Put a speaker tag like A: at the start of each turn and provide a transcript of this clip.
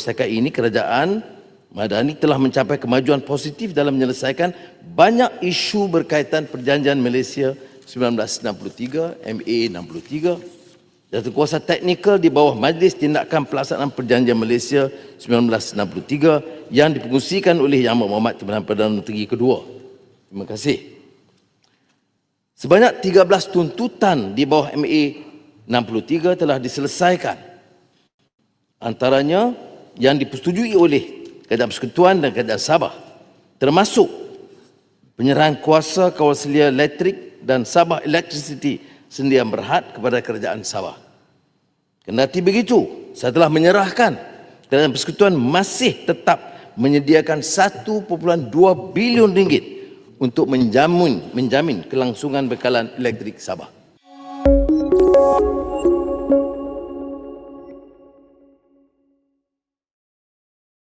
A: Setakat ini kerajaan Madani telah mencapai kemajuan positif dalam menyelesaikan banyak isu berkaitan perjanjian Malaysia 1963, MA 63 dan kuasa teknikal di bawah Majlis Tindakan Pelaksanaan Perjanjian Malaysia 1963 yang dipengusikan oleh Yang Berhormat Timbalan Perdana Menteri kedua. Terima kasih. Sebanyak 13 tuntutan di bawah MA 63 telah diselesaikan. Antaranya yang dipersetujui oleh Kerajaan Persekutuan dan Kerajaan Sabah termasuk penyerahan kuasa kawal selia elektrik dan Sabah Electricity Sendirian Berhad kepada Kerajaan Sabah. Kendati begitu, setelah menyerahkan, Kerajaan Persekutuan masih tetap menyediakan 1.2 bilion ringgit untuk menjamin menjamin kelangsungan bekalan elektrik Sabah.